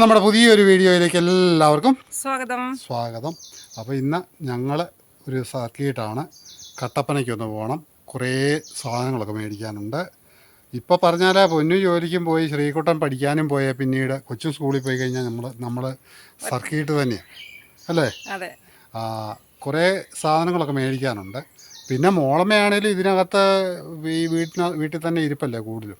നമ്മുടെ പുതിയൊരു വീഡിയോയിലേക്ക് എല്ലാവർക്കും സ്വാഗതം. സ്വാഗതം. അപ്പോൾ ഇന്ന് ഞങ്ങൾ ഒരു സർക്കിട്ടാണ് കട്ടപ്പനയ്ക്ക് ഒന്ന് പോകണം കുറേ സാധനങ്ങളൊക്കെ മേടിക്കാനുണ്ട്. ഇപ്പോൾ പറഞ്ഞാൽ പൊന്നു ജോലിക്കും പോയി ശ്രീകുട്ടൻ പഠിക്കാനും പോയ പിന്നീട് കൊച്ചു സ്കൂളിൽ പോയി കഴിഞ്ഞാൽ നമ്മൾ നമ്മൾ സർക്കിട്ട് തന്നെയാണ് അല്ലേ? അതെ. കുറേ സാധനങ്ങളൊക്കെ മേടിക്കാനുണ്ട്. പിന്നെ മോളമ്മയാണേലും ഇതിനകത്ത് ഈ വീട്ടിന വീട്ടിൽ തന്നെ ഇരിപ്പല്ലേ കൂടുതലും.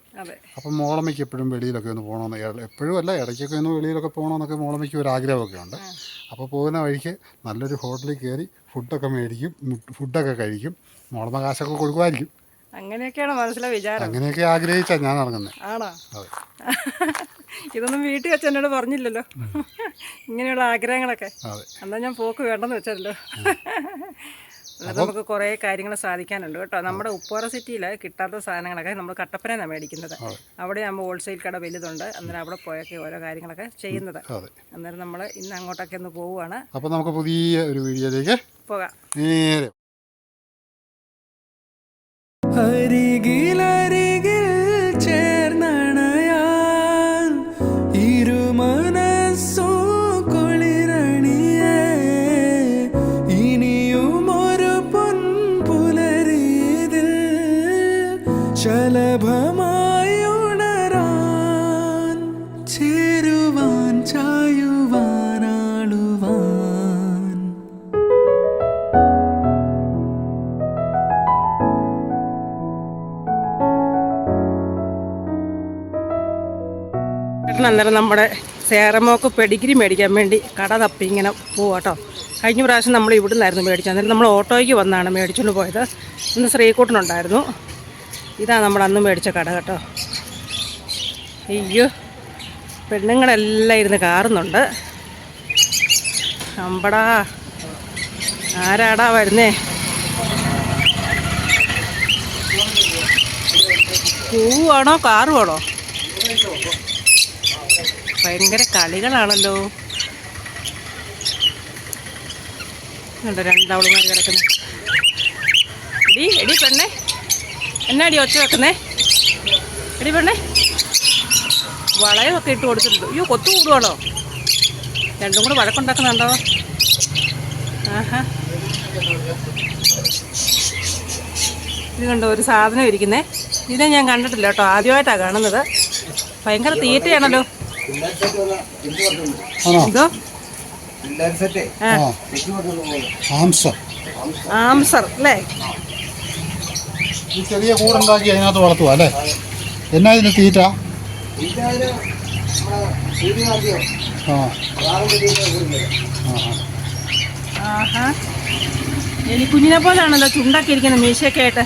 അപ്പം മോളമ്മയ്ക്ക് എപ്പോഴും വെളിയിലൊക്കെ ഒന്ന് പോകണമെന്ന് എപ്പോഴും അല്ല ഇടയ്ക്കൊക്കെ ഒന്ന് വെളിയിലൊക്കെ പോകണമെന്നൊക്കെ മോളമ്മയ്ക്ക് ഒരു ആഗ്രഹമൊക്കെ ഉണ്ട് അപ്പോൾ പോകുന്ന വഴിക്ക് നല്ലൊരു ഹോട്ടലിൽ കയറി ഫുഡൊക്കെ മേടിക്കും ഫുഡൊക്കെ കഴിക്കും മോളമ്മ കാശൊക്കെ കൊടുക്കുമായിരിക്കും. അങ്ങനെയൊക്കെയാണ് മനസ്സിലെ വിചാരം. അങ്ങനെയൊക്കെ ആഗ്രഹിച്ചാ ഞാൻ ഇറങ്ങുന്നത് ആണോ? ഇതൊന്നും വീട്ടിൽ വെച്ച് എന്നോട് പറഞ്ഞില്ലല്ലോ. ഇങ്ങനെയുള്ള ആഗ്രഹങ്ങളൊക്കെ. അതെ. എന്നാ ഞാൻ പോക്ക് വേണ്ടെന്ന് വെച്ചല്ലോ. നമുക്ക് കുറേ കാര്യങ്ങൾ സാധിക്കാനുണ്ട് കേട്ടോ. നമ്മുടെ ഉപ്പോറ സിറ്റിയിൽ കിട്ടാത്ത സാധനങ്ങളൊക്കെ നമ്മൾ കട്ടപ്പനയാണ് മേടിക്കുന്നത്. അവിടെ നമ്മൾ ഹോൾസെയിൽ കട വലുതുണ്ട്. അന്നേരം അവിടെ പോയൊക്കെ ഓരോ കാര്യങ്ങളൊക്കെ ചെയ്യുന്നത്. അതെ. അന്നേരം നമ്മൾ ഇന്ന് അങ്ങോട്ടൊക്കെ ഒന്ന് പോവുകയാണ്. അപ്പോൾ നമുക്ക് പുതിയ ഒരു വീഡിയോയിലേക്ക് പോകാം. നേരെ. ചേട്ടൻ അന്നേരം നമ്മുടെ സേറമോക്ക് പെഡിഗ്രി മേടിക്കാൻ വേണ്ടി കട തപ്പി ഇങ്ങനെ പോവാട്ടോ കഴിഞ്ഞ പ്രാവശ്യം നമ്മൾ ഇവിടെ നിന്നായിരുന്നു മേടിച്ചത്. അന്നേരം നമ്മൾ ഓട്ടോയ്ക്ക് വന്നാണ് മേടിച്ചുകൊണ്ട് പോയത്. ഇന്ന് ശ്രീകൂട്ടനുണ്ടായിരുന്നു. ഇതാണ് നമ്മൾ അന്ന് മേടിച്ച കട കേട്ടോ. അയ്യോ പെണ്ണുങ്ങളെല്ലാം ഇരുന്ന് കാറുന്നുണ്ട്. അമ്പടാ ആരാടാ വരുന്നേ? പൂവാണോ കാറുവാണോ? ഭയങ്കര കളികളാണല്ലോ. ഉണ്ട് കിടക്കുന്നു? എടി എടി പെണ്ണേ. എന്നാടി ഒച്ച വെക്കുന്നേ? എടി പെണ്ണേ. വളയമൊക്കെ ഇട്ട് കൊടുത്തിട്ടുണ്ട്. അയ്യോ കൊത്തു കൂടുവാണോ? രണ്ടും കൂടെ വഴക്കുണ്ടാക്കുന്നുണ്ടോ ആഹാ. ഇത് കണ്ടോ ഒരു സാധനം ഇരിക്കുന്നേ. ഇതിനെ ഞാൻ കണ്ടിട്ടില്ല കേട്ടോ. ആദ്യമായിട്ടാണ് കാണുന്നത്. ഭയങ്കര തീറ്റയാണല്ലോ. ആണോ? ആംസർ. ആംസർ അല്ലേ? ഈ ചെറിയ കൂടുണ്ടാക്കി അതിനകത്ത് വളർത്തുക അല്ലേ? എന്നാ ഇതിന് തീറ്റ? ആ. ആ ആഹാ. എലി കുഞ്ഞിനെ പോലാണല്ലോ ചുണ്ടൊക്കെ ഇരിക്കുന്ന മീശയൊക്കെ ആയിട്ട്.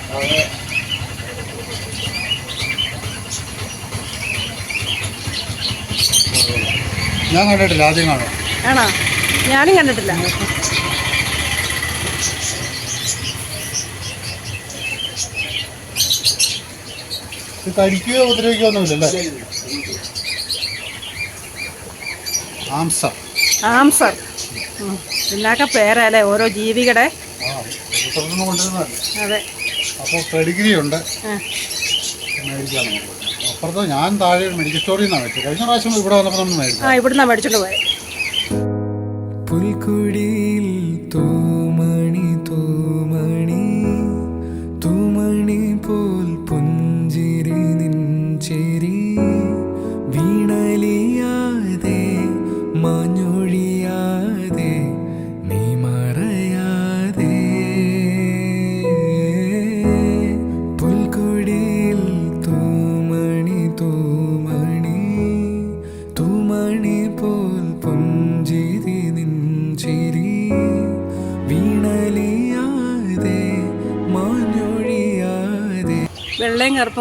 ഞാൻ കണ്ടിട്ടില്ല ആദ്യം കാണാം. ആണോ? ഞാനും കണ്ടിട്ടില്ല. ഇത് കഴിക്കുകയോ ഉപദ്രവിക്കുകയോ ഒന്നുമില്ലല്ലേ ആംസർ. ആംസർ. ഇതിനൊക്കെ പേരല്ലേ ഓരോ ജീവികളുടെ? അതെ. അപ്പോൾ പെഡിഗ്രി ഉണ്ട് അപ്പുറത്ത് ഞാൻ താഴെ ഒരു മെഡിക്കൽ സ്റ്റോറിൽ നിന്നാണ് മേടിച്ചത്. കഴിഞ്ഞ പ്രാവശ്യം ഇവിടെ വന്നപ്പോൾ നമ്മൾ മേടിച്ചു ആ നിന്നാണ് മേടിച്ചോണ്ട് പോയത് പുൽക്കുഴിയിൽ തൂമണി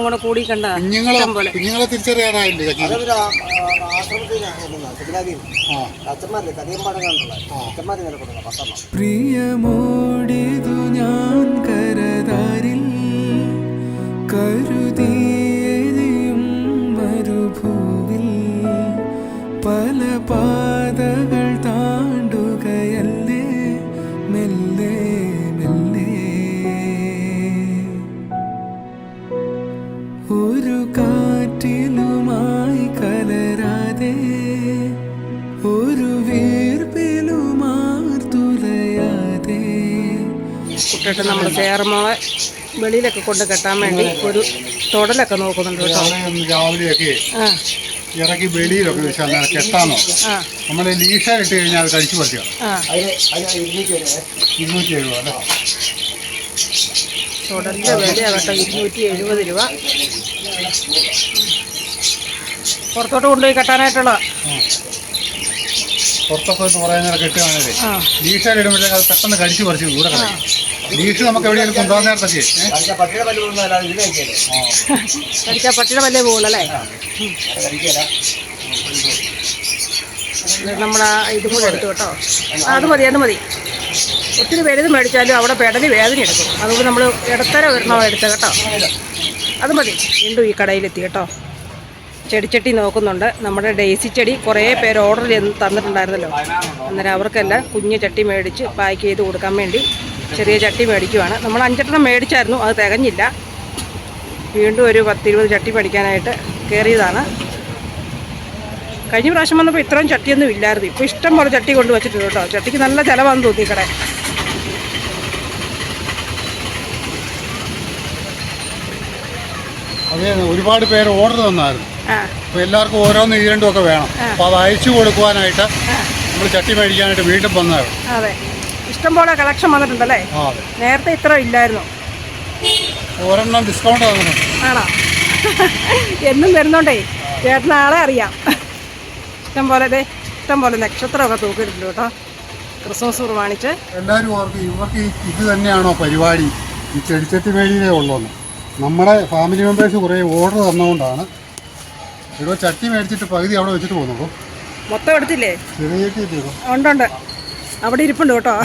കറുപ്പും കൂടെ കൂടി കണ്ട കുഞ്ഞുങ്ങളെ പ്രിയമോടിതു ഞാൻ കരതാരിൽ കരുതിയും മരുഭൂവിൽ പല പാതകൾ ഇരുട്ടിലുമായി കലരാതെ ഒരു വീർപ്പിലുമാർത്തുലയാതെ കുട്ടിട്ട് നമ്മൾ ചേർമോളെ വെളിയിലൊക്കെ കൊണ്ട് കെട്ടാൻ വേണ്ടി ഒരു തൊടലൊക്കെ നോക്കുന്നുണ്ട് കേട്ടോ. ഇറക്കി വെളിയിലൊക്കെ വെച്ചാൽ കെട്ടാൻ നമ്മൾ ലീഷ ഇട്ട് കഴിഞ്ഞാൽ കഴിച്ചു പറ്റുക ഇരുന്നൂറ്റി എഴുപത് അല്ലേ? തുടർന്ന് വില ആവട്ടെ ഇരുന്നൂറ്റി എഴുപത് രൂപ. പുറത്തോട്ട് കൊണ്ടുപോയി കെട്ടാനായിട്ടുള്ള പുറത്തൊക്കെ കുറേ നേരം കെട്ടുകയാണല്ലേ ആ. ലീഷ ഇടുമ്പോഴത്തേക്ക് അത് പെട്ടെന്ന് കടിച്ചു പറിച്ച് കൂടെ കളയും. ലീഷ് നമുക്ക് എവിടെയെങ്കിലും കൊണ്ടുപോകാൻ നേരത്തൊക്കെ. പട്ടിയുടെ പല്ല് പോകുള്ളല്ലേ നമ്മൾ ആ. ഇതും കൂടെ എടുത്തു കേട്ടോ. അത് മതി അത് മതി. ഒത്തിരി വലുത് മേടിച്ചാലും അവിടെ പെടലി വേദന എടുക്കും. അതുകൊണ്ട് നമ്മൾ ഇടത്തരം ഒരെണ്ണോ എടുത്ത് കേട്ടോ. അത് മതി. വീണ്ടും ഈ കടയിലെത്തി കേട്ടോ. ചെടിച്ചട്ടി നോക്കുന്നുണ്ട്. നമ്മുടെ ഡെയ്സി ചെടി കുറേ പേര് ഓർഡർ ചെയ്ത് തന്നിട്ടുണ്ടായിരുന്നല്ലോ. അന്നേരം അവർക്കെല്ലാം കുഞ്ഞ് ചട്ടി മേടിച്ച് പാക്ക് ചെയ്ത് കൊടുക്കാൻ വേണ്ടി ചെറിയ ചട്ടി മേടിക്കുവാണ്. നമ്മൾ അഞ്ചെണ്ണം മേടിച്ചായിരുന്നു അത് തികഞ്ഞില്ല. വീണ്ടും ഒരു പത്തിരുപത് ചട്ടി മേടിക്കാനായിട്ട് കയറിയതാണ്. കഴിഞ്ഞ പ്രാവശ്യം വന്നപ്പോൾ ഇത്രയും ചട്ടിയൊന്നും ഇല്ലായിരുന്നു. ഇപ്പോൾ ഇഷ്ടം പോലെ ചട്ടി കൊണ്ട് വച്ചിട്ടുണ്ട് കേട്ടോ. ചട്ടിക്ക് നല്ല ചിലവാന്ന് തോന്നി കട ഒരുപാട് പേര് ഓർഡർ തന്നായിരുന്നു. അപ്പോൾ എല്ലാവർക്കും ഓരോന്ന് ഈ രണ്ടും ഒക്കെ വേണം. അപ്പോൾ അത് അയച്ചു കൊടുക്കുവാനായിട്ട് നമ്മൾ ചട്ടി മേടിക്കാനായിട്ട് വീണ്ടും വന്നതാണ്. അതെ. ഇഷ്ടം പോലെ കളക്ഷൻ വന്നിട്ടുണ്ടല്ലേ? നേരത്തെ ഇത്ര ഇല്ലായിരുന്നു. ഒരെണ്ണം ഡിസ്കൗണ്ട് ആണോ. എന്നും വരുന്നോണ്ടേ ചേട്ടൻ ആളെ അറിയാം. ഇഷ്ടംപോലെ അതെ ഇഷ്ടംപോലെ ഇഷ്ടം പോലെ നക്ഷത്രമൊക്കെ തൂക്കിയിട്ടുണ്ട് കേട്ടോ. ക്രിസ്മസ് പ്രമാണിച്ച് എല്ലാവരും ഓർക്കും ഇവർക്ക് ഇത് തന്നെയാണോ പരിപാടി? ഈ ചെടിച്ചട്ടി മേടിയിലേ ഉള്ളൂ നമ്മുടെ ഫാമിലി മെമ്പേഴ്സ് കുറേ ഓർഡർ തന്നുകൊണ്ടാണ് ഇവിടെ ചട്ടി മേടിച്ചിട്ട് പകുതി അവിടെ വെച്ചിട്ട് പോകുന്നുള്ളൂ. മൊത്തം എടുത്തില്ലേ? ചെറിയ ഉണ്ടുണ്ട് അവിടെ ഇരിപ്പുണ്ട് കേട്ടോ.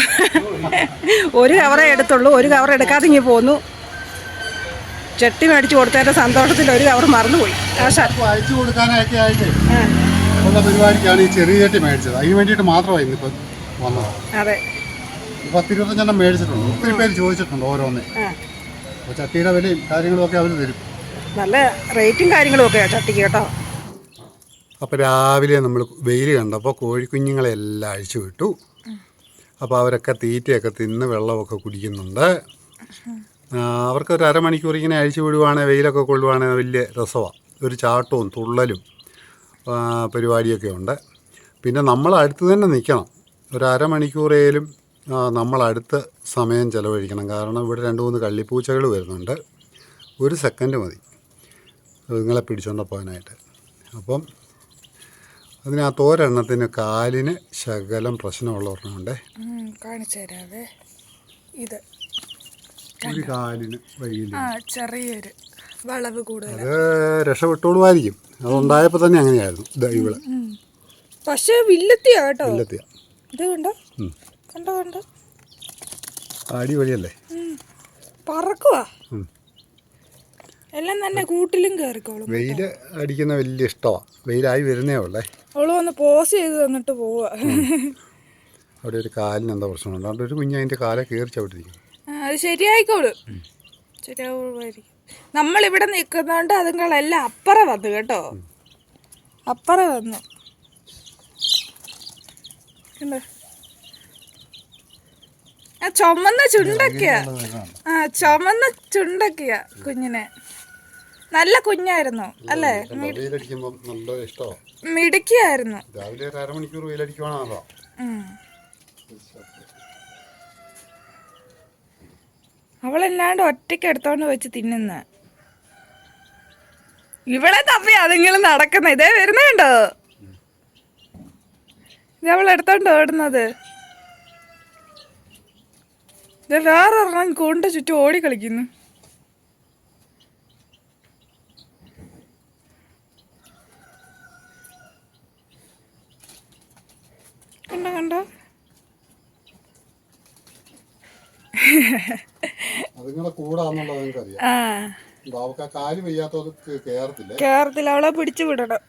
ഒരു കവറേ എടുത്തുള്ളൂ. ഒരു കവർ എടുക്കാതെ ഇങ്ങനെ പോന്നു. ചട്ടി മേടിച്ചു കൊടുത്തതിന്റെ സന്തോഷത്തിൽ ഒരു കവർ മറന്നുപോയി. അയച്ചു കൊടുക്കാനൊക്കെ ആയിട്ട് ഉള്ള പരിപാടിക്കാണ് ഈ ചെറിയ ചട്ടി മേടിച്ചത്. അതിന് വേണ്ടിയിട്ട് മാത്രമാണ് ഇന്നിപ്പോൾ വന്നത്. അതെ. പത്തിരുപത്തഞ്ചെണ്ണം മേടിച്ചിട്ടുണ്ട്. ഒത്തിരി പേര് ചോദിച്ചിട്ടുണ്ട് ഓരോന്നേ. അപ്പോൾ ചട്ടിയുടെ വിലയും കാര്യങ്ങളുമൊക്കെ അവർ തരും. നല്ല റേറ്റും കാര്യങ്ങളും ഒക്കെയാണ് ചട്ടിക്ക് കേട്ടോ. അപ്പോൾ രാവിലെ നമ്മൾ വെയിൽ കണ്ടപ്പോൾ കോഴിക്കുഞ്ഞുങ്ങളെ എല്ലാം അഴിച്ചു വിട്ടു. അപ്പോൾ അവരൊക്കെ തീറ്റയൊക്കെ തിന്ന് വെള്ളമൊക്കെ കുടിക്കുന്നുണ്ട്. അവർക്ക് ഒരു അരമണിക്കൂർ ഇങ്ങനെ അഴിച്ചു വിടുവാണെങ്കിൽ വെയിലൊക്കെ കൊള്ളുവാണെങ്കിൽ വലിയ രസമാണ് ഒരു ചാട്ടവും തുള്ളലും പരിപാടിയൊക്കെ ഉണ്ട്. പിന്നെ നമ്മൾ അടുത്ത് തന്നെ നിൽക്കണം. ഒരു അരമണിക്കൂറേലും നമ്മൾ നമ്മളടുത്ത് സമയം ചിലവഴിക്കണം. കാരണം ഇവിടെ രണ്ട് മൂന്ന് കള്ളിപ്പൂച്ചകൾ വരുന്നുണ്ട്. ഒരു സെക്കൻഡ് മതി. നിങ്ങളെ പിടിച്ചുകൊണ്ട് പോകാനായിട്ട്. അപ്പം അതിനകത്ത് ഒരെണ്ണത്തിന് കാലിന് ശകലം പ്രശ്നമുള്ള ഒരെണ്ണമുണ്ടേ കാണിച്ചു തരാവേ. ഇത് ഒരു കാലിന് വൈകില്ല. ആ ചെറിയൊരു വളവ് കൂടുതൽ അത് രക്ഷപ്പെട്ടോളുമായിരിക്കും. അതുണ്ടായപ്പോൾ തന്നെ അങ്ങനെയായിരുന്നു. ദൈവൾ പക്ഷേ വില്ലത്തിയാ കേട്ടോ. വില്ലത്തിയ. ഇത് കണ്ടോ? കണ്ടോ കണ്ടോ? അടിപൊളിയല്ലേ? പറക്കുവാ. എല്ലാം തന്നെ കൂട്ടിലും കയറിക്കോളും വെയിൽ അടിക്കുന്ന വലിയ ഇഷ്ടമാണ് വെയിലായി വരുന്നേ ഉള്ളേ. അവൾ വന്ന് പോസ് ചെയ്ത് തന്നിട്ട് പോവാ. അവിടെ ഒരു കാലിന് എന്താ പ്രശ്നമുണ്ട്. അവിടെ ഒരു കുഞ്ഞ് അതിന്റെ കാലെ കയറി ചവിട്ടിരിക്കും അത് ശരിയായിക്കോളും. ശരിയാവുമായിരിക്കും. നമ്മളിവിടെ നിൽക്കുന്നതുകൊണ്ട് അതുങ്ങളെല്ലാം അപ്പറ വന്നു കേട്ടോ. അപ്പറ വന്നു. ചുമന്ന ചുണ്ടൊക്കെയാ. ആ ചുമന്ന ചുണ്ടൊക്കെയാ കുഞ്ഞിനെ. നല്ല കുഞ്ഞായിരുന്നു അല്ലേ? വെയിലടിക്കുമ്പോൾ നല്ല ഇഷ്ടമാണ് മിടുക്കിയായിരുന്നു. രാവിലെ ഒരു അരമണിക്കൂർ വെയിലടിക്കുവാണല്ലോ. ഉം. അവളല്ലാണ്ട് ഒറ്റയ്ക്ക് എടുത്തോണ്ട് വെച്ച് തിന്നുന്ന. ഇവളെ തപ്പി അതെങ്കിലും നടക്കുന്ന. ഇതേ വരുന്നുണ്ടോ ഇത് അവൾ എടുത്തോണ്ട് ഓടുന്നത്. ഇത് വേറൊരെണ്ണം കൊണ്ട് ചുറ്റും ഓടി കളിക്കുന്നു കണ്ടോ കണ്ടോ അതുങ്ങളെ കൂടാന്നുള്ളത് നിങ്ങൾക്കറിയാം ആ അപ്പോൾ അവൾക്ക് ആ കാൽ വയ്യാത്തത് കയറത്തില്ലേ കേറത്തില്ല? അവളെ പിടിച്ചു വിടണം.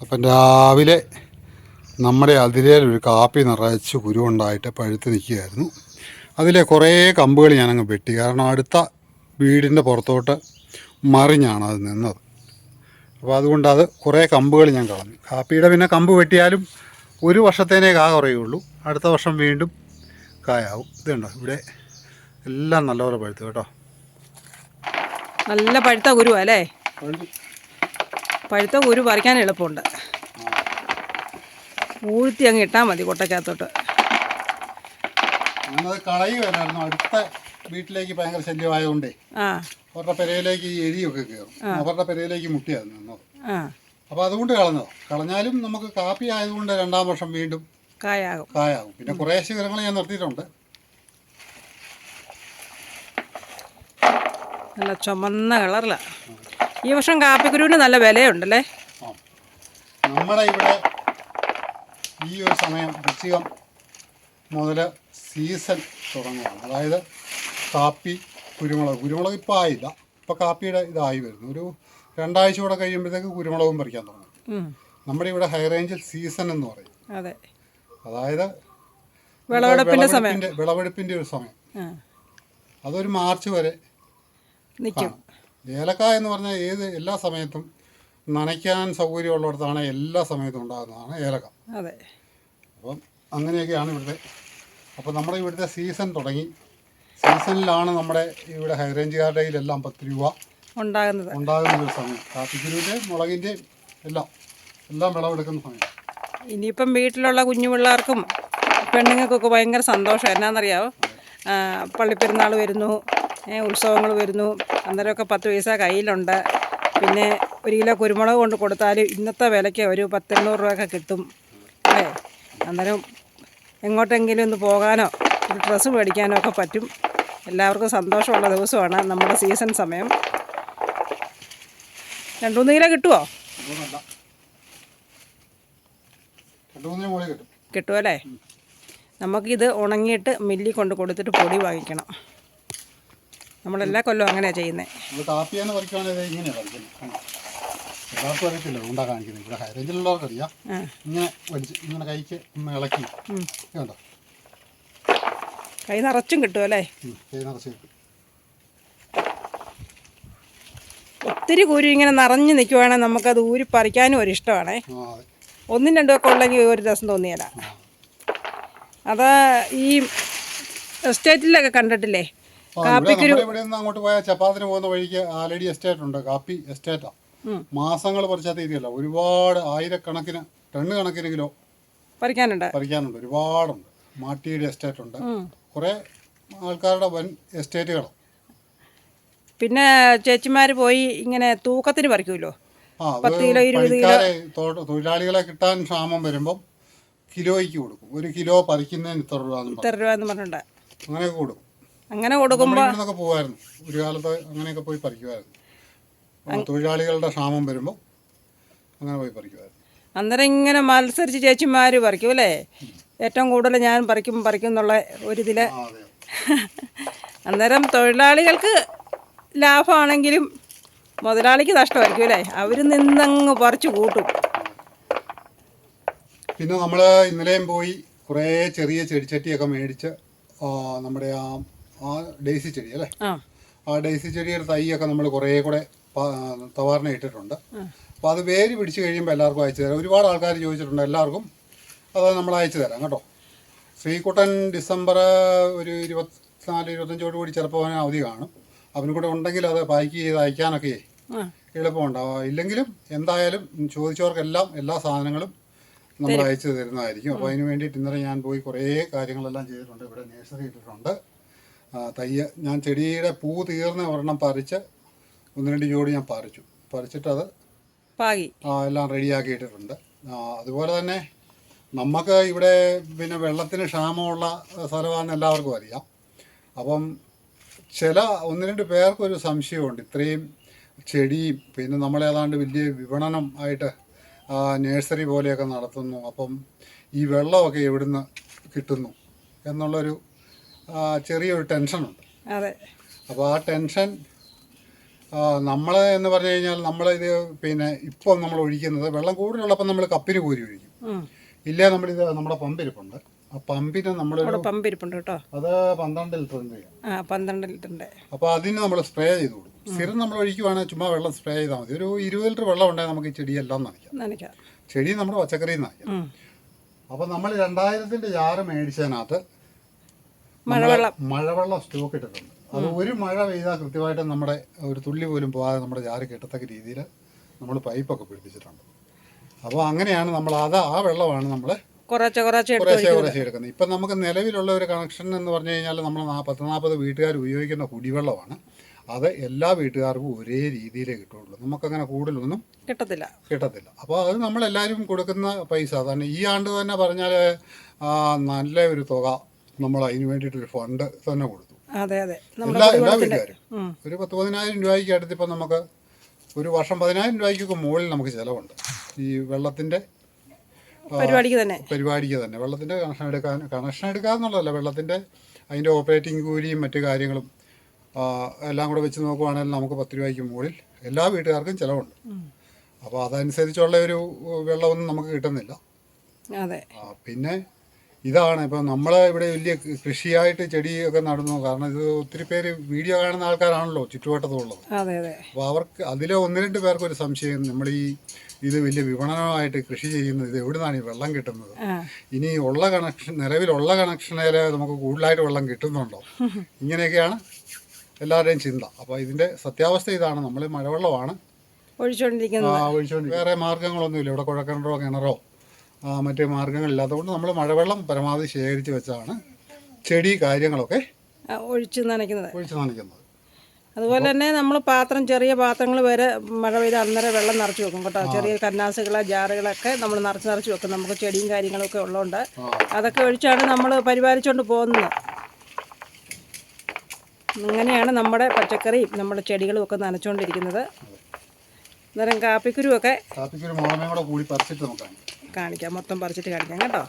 അപ്പം രാവിലെ നമ്മുടെ ഒരു കാപ്പി നിറച്ച് കുരുവുണ്ടായിട്ട് പഴുത്ത് നിൽക്കുകയായിരുന്നു. അതിലെ കുറേ കമ്പുകൾ ഞാനങ്ങ് വെട്ടി. കാരണം അടുത്ത വീടിന്റെ പുറത്തോട്ട് മറിഞ്ഞാണ് അത് നിന്നത്. അപ്പോൾ അതുകൊണ്ട് അത് കുറേ കമ്പുകൾ ഞാൻ കളഞ്ഞു. കാപ്പിയുടെ പിന്നെ കമ്പ് വെട്ടിയാലും ഒരു വർഷത്തേനേ കാ കുറയുള്ളൂ അടുത്ത വർഷം വീണ്ടും കായാവും. ഇതുണ്ടോ ഇവിടെ എല്ലാം നല്ലപോലെ പഴുത്തു കേട്ടോ. നല്ല പഴുത്ത കുരു അല്ലേ? പഴുത്ത. കുരു പറിക്കാൻ എളുപ്പമുണ്ട്. ഊഴ്ത്തി അങ്ങ് ഇട്ടാൽ മതി കൊട്ടക്കകത്തോട്ട്. അടുത്ത വീട്ടിലേക്ക് ഭയങ്കര ശല്യമായതുകൊണ്ടേ. ആ. അവരുടെ പെരയിലേക്ക് ഈ എലിയൊക്കെ കയറും. അവരുടെ പെരയിലേക്ക് മുട്ടിയായിരുന്നു നിന്നത്. അപ്പോൾ അതുകൊണ്ട് കളഞ്ഞതാണ് കളഞ്ഞാലും നമുക്ക് കാപ്പി ആയതുകൊണ്ട് രണ്ടാം വർഷം വീണ്ടും കായാകും. കായാകും. പിന്നെ കുറേ ശിഖരങ്ങൾ ഞാൻ നിർത്തിയിട്ടുണ്ട്. നല്ല ചുമന്ന കളറില. ഈ വർഷം കാപ്പിക്കുരുവിന് നല്ല വിലയുണ്ടല്ലേ? നമ്മുടെ ഇവിടെ ഈ ഒരു സമയം വൃശ്ചികം മുതൽ സീസൺ തുടങ്ങുകയാണ്. അതായത് കാപ്പി കുരുമുളക്. കുരുമുളക് ഇപ്പോൾ ആയില്ല. ഇപ്പോൾ കാപ്പിയുടെ ഇതായി വരുന്നു. ഒരു രണ്ടാഴ്ച കൂടെ കഴിയുമ്പോഴത്തേക്ക് കുരുമുളകും പറിക്കാൻ തുടങ്ങും. നമ്മുടെ ഇവിടെ ഹൈ റേഞ്ചിൽ സീസൺ എന്ന് പറയും. അതെ. അതായത് വിളവെടുപ്പിന്റെ സമയം. വിളവെടുപ്പിന്റെ ഒരു സമയം. അതൊരു മാർച്ച് വരെ നിൽക്കും ഏലക്കായ എന്ന് പറഞ്ഞാൽ ഏത് എല്ലാ സമയത്തും നനയ്ക്കാൻ സൗകര്യമുള്ളിടത്താണ് എല്ലാ സമയത്തും ഉണ്ടാകുന്നതാണ് ഏലക്ക. അതെ. അപ്പം അങ്ങനെയൊക്കെയാണ് ഇവിടുത്തെ. അപ്പോൾ നമ്മുടെ ഇവിടുത്തെ സീസൺ തുടങ്ങി. സീസണിലാണ് നമ്മുടെ ഇവിടെ ഹൈ കാർഡയിലെല്ലാം കയ്യിലെല്ലാം പത്ത് രൂപ ഉണ്ടാകുന്നത്. ഉണ്ടാകുന്ന ഒരു സമയം. കാപ്പിക്കുരുവിന്റെയും മുളകിന്റെയും എല്ലാം എല്ലാം വിളവെടുക്കുന്ന സമയം. ഇനിയിപ്പം വീട്ടിലുള്ള കുഞ്ഞു പിള്ളേർക്കും പെണ്ണുങ്ങൾക്കൊക്കെ ഭയങ്കര സന്തോഷം. എന്നാണെന്നറിയാമോ പള്ളിപ്പെരുന്നാൾ വരുന്നു ഉത്സവങ്ങൾ വരുന്നു. അന്നേരമൊക്കെ പത്ത് പൈസ കയ്യിലുണ്ട്. പിന്നെ ഒരു കിലോ കുരുമുളക് കൊണ്ട് കൊടുത്താൽ ഇന്നത്തെ വിലയ്ക്ക് ഒരു പത്തെണ്ണൂറ് രൂപയൊക്കെ കിട്ടും. അല്ലേ? അന്നേരം എങ്ങോട്ടെങ്കിലും ഒന്ന് പോകാനോ ഒരു ഡ്രസ്സ് മേടിക്കാനോ ഒക്കെ പറ്റും. എല്ലാവർക്കും സന്തോഷമുള്ള ദിവസമാണ് നമ്മുടെ സീസൺ സമയം. രണ്ടു മൂന്ന് കിലോ കിട്ടുമോ കിട്ടുമല്ലേ നമുക്കിത് ഉണങ്ങിയിട്ട് മില്ലി കൊണ്ട് കൊടുത്തിട്ട് പൊടി വാങ്ങിക്കണം. നമ്മളെല്ലാ കൊല്ലവും അങ്ങനെയാണ് ചെയ്യുന്നത്? എല്ലാവർക്കും അറിയത്തില്ല കാണിക്കുന്നത്. ഇവിടെ ആ. ഇങ്ങനെ വലിച്ച് ഇങ്ങനെ കൈക്ക് ഒന്ന് ഇളക്കി. കണ്ടോ? കൈ നിറച്ചും കിട്ടും അല്ലേ? ഒത്തിരി കുരു ഇങ്ങനെ നിറഞ്ഞു നിൽക്കുവാണെങ്കിൽ നമുക്കത് ഊരി പറിക്കാനും ഒരു ഇഷ്ടമാണേ ഒന്നും രണ്ടും ഒക്കെ ഉള്ളെങ്കിൽ ഒരു ദിവസം തോന്നിയല്ല അത് ഈ എസ്റ്റേറ്റിലൊക്കെ കണ്ടിട്ടില്ലേ? അങ്ങോട്ട് പോയാൽ ചപ്പാത്തിന് പോകുന്ന വഴിക്ക് ആലടി എസ്റ്റേറ്റ് ഉണ്ട്. കാപ്പി എസ്റ്റേറ്റാ. മാസങ്ങൾ പറിച്ചാൽ ഒരുപാട് ആയിരക്കണക്കിന് ടണ്ണ് കണക്കിന് കിലോ പറിക്കാനുണ്ട്. പറിക്കാനുണ്ട്. ഒരുപാടുണ്ട്. മാട്ടിയുടെ എസ്റ്റേറ്റ് ഉണ്ട്. കുറേ ആൾക്കാരുടെ വൻ എസ്റ്റേറ്റുകളാണ് പിന്നെ ചേച്ചിമാർ പോയി ഇങ്ങനെ തൂക്കത്തിന് പറിക്കുമല്ലോ ആ പത്ത് കിലോ, ഇരുപത് കിലോ. പണിക്കാരെ തൊഴിലാളികളെ കിട്ടാൻ ക്ഷാമം വരുമ്പം കിലോയ്ക്ക് കൊടുക്കും. ഒരു കിലോ പറിക്കുന്നതിന് ഇത്ര രൂപ എന്നും ഇത്ര രൂപ എന്ന് പറഞ്ഞിട്ടുണ്ട്. അങ്ങനെയൊക്കെ കൊടുക്കും. അങ്ങനെ കൊടുക്കുമ്പോ കൊടുക്കുമ്പോൾ നിന്നൊക്കെ ഒരു കാലത്ത് അങ്ങനെയൊക്കെ പോയി പറിക്കുമായിരുന്നു തൊഴിലാളികളുടെ ക്ഷാമം വരുമ്പോൾ അങ്ങനെ പോയി പറിക്കുമായിരുന്നു അന്നേരം ഇങ്ങനെ മത്സരിച്ച് ചേച്ചിമാർ പറിക്കും അല്ലേ? ഏറ്റവും കൂടുതൽ ഞാൻ പറിക്കും പറിക്കും എന്നുള്ള ഒരിതിൽ അന്നേരം തൊഴിലാളികൾക്ക് ലാഭമാണെങ്കിലും മുതലാളിക്ക് നഷ്ടമായിരിക്കും അല്ലേ? അവർ നിന്നങ്ങ് പറിച്ചു കൂട്ടും. പിന്നെ നമ്മൾ ഇന്നലെയും പോയി കുറേ ചെറിയ ചെടിച്ചട്ടിയൊക്കെ മേടിച്ച് നമ്മുടെ ആ ആ ഡേസി ചെടി അല്ലേ? ആ. ഡേസി ചെടിയുടെ തൈയൊക്കെ നമ്മൾ കുറേ കൂടെ തവാറിനെ ഇട്ടിട്ടുണ്ട്. അപ്പോൾ അത് വേര് പിടിച്ച് കഴിയുമ്പോൾ എല്ലാവർക്കും അയച്ചു തരാം. ഒരുപാട് ആൾക്കാർ ചോദിച്ചിട്ടുണ്ട് എല്ലാവർക്കും അത് നമ്മൾ അയച്ചു തരാം കേട്ടോ. ശ്രീകുട്ടൻ ഡിസംബർ ഒരു ഇരുപത്തിനാല് ഇരുപത്തഞ്ചോട് കൂടി ചിലപ്പോൾ അവന് അവധി കാണും. അവനും കൂടെ ഉണ്ടെങ്കിൽ അത് പാക്ക് ചെയ്ത് അയക്കാനൊക്കെ എളുപ്പമുണ്ടാവും. ഇല്ലെങ്കിലും എന്തായാലും ചോദിച്ചവർക്കെല്ലാം എല്ലാ സാധനങ്ങളും നമ്മൾ അയച്ചു തരുന്നതായിരിക്കും. അപ്പോൾ അതിന് വേണ്ടിയിട്ട് ഇന്നലെ ഞാൻ പോയി കുറേ കാര്യങ്ങളെല്ലാം ചെയ്തിട്ടുണ്ട്. ഇവിടെ നേഴ്സറി ഇട്ടിട്ടുണ്ട്. തയ്യ ഞാൻ ചെടിയുടെ പൂ തീർന്ന ഒരെണ്ണം പറിച്ച് ഒന്ന് രണ്ട് ജോഡി ഞാൻ പറിച്ചു. പറിച്ചിട്ടത് പാകി. ആ, എല്ലാം റെഡിയാക്കി ഇട്ടിട്ടുണ്ട് അതുപോലെ തന്നെ നമുക്ക് ഇവിടെ പിന്നെ വെള്ളത്തിന് ക്ഷാമമുള്ള സ്ഥലമാണെന്ന് എല്ലാവർക്കും അറിയാം. അപ്പം ചില ഒന്ന് രണ്ട് പേർക്കൊരു സംശയമുണ്ട്. ഇത്രയും ചെടിയും പിന്നെ നമ്മളേതാണ്ട് വലിയ വിപണനം ആയിട്ട് നേഴ്സറി പോലെയൊക്കെ നടത്തുന്നു. അപ്പം ഈ വെള്ളമൊക്കെ എവിടുന്ന് കിട്ടുന്നു എന്നുള്ളൊരു ചെറിയൊരു ടെൻഷനുണ്ട്. അതെ. അപ്പോൾ ആ ടെൻഷൻ നമ്മൾ എന്ന് പറഞ്ഞു കഴിഞ്ഞാൽ നമ്മളിത് പിന്നെ ഇപ്പം നമ്മൾ ഒഴിക്കുന്നത് വെള്ളം കൂടുതലുള്ളപ്പോൾ നമ്മൾ കപ്പിന് കോരി ഒഴിക്കും. ഇല്ലേ നമ്മളിത് നമ്മുടെ പമ്പിരിപ്പുണ്ട് ആ പമ്പിന് നമ്മൾ അവിടെ പമ്പ് ഇരിപ്പുണ്ട് കേട്ടോ. അത് പന്ത്രണ്ട് ലിറ്ററിന്റെ ആ പന്ത്രണ്ട് ലിറ്ററിന്റെ അപ്പോൾ അതിന് നമ്മൾ സ്പ്രേ ചെയ്ത് കൊടുക്കും. സ്ഥിരം നമ്മൾ ഒഴിക്കുവാണെങ്കിൽ ചുമ്മാ വെള്ളം സ്പ്രേ ചെയ്താൽ മതി. ഒരു ഇരുപത് ലിറ്റർ വെള്ളം ഉണ്ടെങ്കിൽ നമുക്ക് ഈ ചെടിയെല്ലാം നനയ്ക്കാം. നനയ്ക്കാം. ചെടി നമ്മുടെ പച്ചക്കറിയിൽ നനയ്ക്കാം. അപ്പോൾ നമ്മൾ രണ്ടായിരത്തിന്റെ ജാറ് മേടിച്ചതിനകത്ത് മഴവെള്ളം. മഴവെള്ളം സ്റ്റോക്ക് ഇട്ടിട്ടുണ്ട്. അത് ഒരു മഴ പെയ്താൽ കൃത്യമായിട്ട് നമ്മുടെ ഒരു തുള്ളി പോലും പോകാതെ നമ്മുടെ ജാറ് കെട്ടത്തക്ക രീതിയിൽ നമ്മൾ പൈപ്പൊക്കെ പിടിപ്പിച്ചിട്ടുണ്ട്. അപ്പോൾ അങ്ങനെയാണ് നമ്മൾ അത് ആ വെള്ളമാണ് നമ്മൾ കുറച്ച് കുറച്ച് കുറേശ്ശെ കുറേശ്ശെ എടുക്കുന്നത്. ഇപ്പം നമുക്ക് നിലവിലുള്ള ഒരു കണക്ഷൻ എന്ന് പറഞ്ഞു കഴിഞ്ഞാൽ നമ്മൾ പത്ത് നാൽപ്പത് വീട്ടുകാർ ഉപയോഗിക്കുന്ന കുടിവെള്ളമാണ്. അത് എല്ലാ വീട്ടുകാർക്കും ഒരേ രീതിയിലേ കിട്ടുള്ളൂ നമുക്കങ്ങനെ കൂടുതലൊന്നും കിട്ടത്തില്ല. കിട്ടത്തില്ല. അപ്പോൾ അത് നമ്മളെല്ലാവരും കൊടുക്കുന്ന പൈസ. തന്നെ ഈ ആണ്ട് തന്നെ പറഞ്ഞാൽ നല്ല ഒരു തുക നമ്മൾ അതിന് വേണ്ടിയിട്ടൊരു ഫണ്ട് തന്നെ കൊടുത്തു. അതെ എല്ലാ എല്ലാ വീട്ടുകാരും. ഒരു പത്ത് പതിനായിരം രൂപയ്ക്ക് അടുത്തിപ്പോൾ നമുക്ക് ഒരു വർഷം പതിനായിരം രൂപയ്ക്കൊക്കെ മുകളിൽ നമുക്ക് ചിലവുണ്ട്. ഈ വെള്ളത്തിന്റെ പരിപാടിക്ക് തന്നെ. പരിപാടിക്ക് തന്നെ. വെള്ളത്തിന്റെ കണക്ഷൻ എടുക്കാൻ കണക്ഷൻ എടുക്കുക എന്നുള്ളതല്ല വെള്ളത്തിന്റെ അതിന്റെ ഓപ്പറേറ്റിംഗ് കൂലിയും മറ്റു കാര്യങ്ങളും എല്ലാം കൂടെ വെച്ച് നോക്കുവാണെങ്കിൽ നമുക്ക് പത്ത് രൂപയ്ക്ക് മുകളിൽ എല്ലാ വീട്ടുകാർക്കും ചിലവുണ്ട്. അപ്പോൾ അതനുസരിച്ചുള്ള ഒരു വെള്ളമൊന്നും നമുക്ക് കിട്ടുന്നില്ല. അതെ. പിന്നെ ഇതാണ്. ഇപ്പം നമ്മൾ ഇവിടെ വലിയ കൃഷിയായിട്ട് ചെടിയൊക്കെ നടന്നു. കാരണം ഇത് ഒത്തിരി പേര് വീഡിയോ കാണുന്ന ആൾക്കാരാണല്ലോ ചുറ്റുവട്ടത്തുള്ളത്. അപ്പോൾ അവർക്ക് അതിലെ ഒന്ന് രണ്ട് പേർക്ക് ഒരു സംശയം. നമ്മൾ ഈ ഇത് വലിയ വിപണനമായിട്ട് കൃഷി ചെയ്യുന്നത് ഇത് എവിടുന്നാണ് ഈ വെള്ളം കിട്ടുന്നത്? ഇനി ഉള്ള കണക്ഷൻ നിലവിലുള്ള കണക്ഷനിൽ നമുക്ക് കൂടുതലായിട്ട് വെള്ളം കിട്ടുന്നുണ്ടോ? ഇങ്ങനെയൊക്കെയാണ് എല്ലാവരുടെയും ചിന്ത. അപ്പോൾ ഇതിന്റെ സത്യാവസ്ഥ ഇതാണ്. നമ്മൾ മഴവെള്ളമാണ്. ഒഴിച്ചുകൊണ്ടിരിക്കുന്നത് ഒഴിച്ചുകൊണ്ട് വേറെ മാർഗങ്ങളൊന്നുമില്ല. ഇവിടെ കുഴക്കിണറോ കിണറോ. മറ്റ് മാർഗങ്ങളില്ലാത്തതുകൊണ്ട് നമ്മൾ മഴവെള്ളം പരമാവധി ശേഖരിച്ച് വെച്ചാണ് ചെടി കാര്യങ്ങളൊക്കെ ഒഴിച്ചു നനയ്ക്കുന്നത്. ഒഴിച്ച് നനയ്ക്കുന്നത്. അതുപോലെ തന്നെ നമ്മൾ പാത്രം ചെറിയ പാത്രങ്ങൾ വരെ മഴ പെയ്ത് അന്നേരം വെള്ളം നിറച്ച് വെക്കും കേട്ടോ. ചെറിയ കന്നാസുകൾ ജാറുകളൊക്കെ നമ്മൾ നിറച്ച് നിറച്ച് വെക്കും. നമുക്ക് ചെടിയും കാര്യങ്ങളൊക്കെ ഉള്ളതുകൊണ്ട് അതൊക്കെ ഒഴിച്ചാണ് നമ്മൾ പരിപാലിച്ചുകൊണ്ട് പോകുന്നത്. അങ്ങനെയാണ് നമ്മുടെ പച്ചക്കറിയും നമ്മുടെ ചെടികളും ഒക്കെ നനച്ചുകൊണ്ടിരിക്കുന്നത് അന്നേരം കാപ്പിക്കുരുവൊക്കെ കാപ്പിക്കുരു കൂടി പറിച്ചിട്ട് നോക്കാം കാണിക്കാം. മൊത്തം പറിച്ചിട്ട് കാണിക്കാം കേട്ടോ.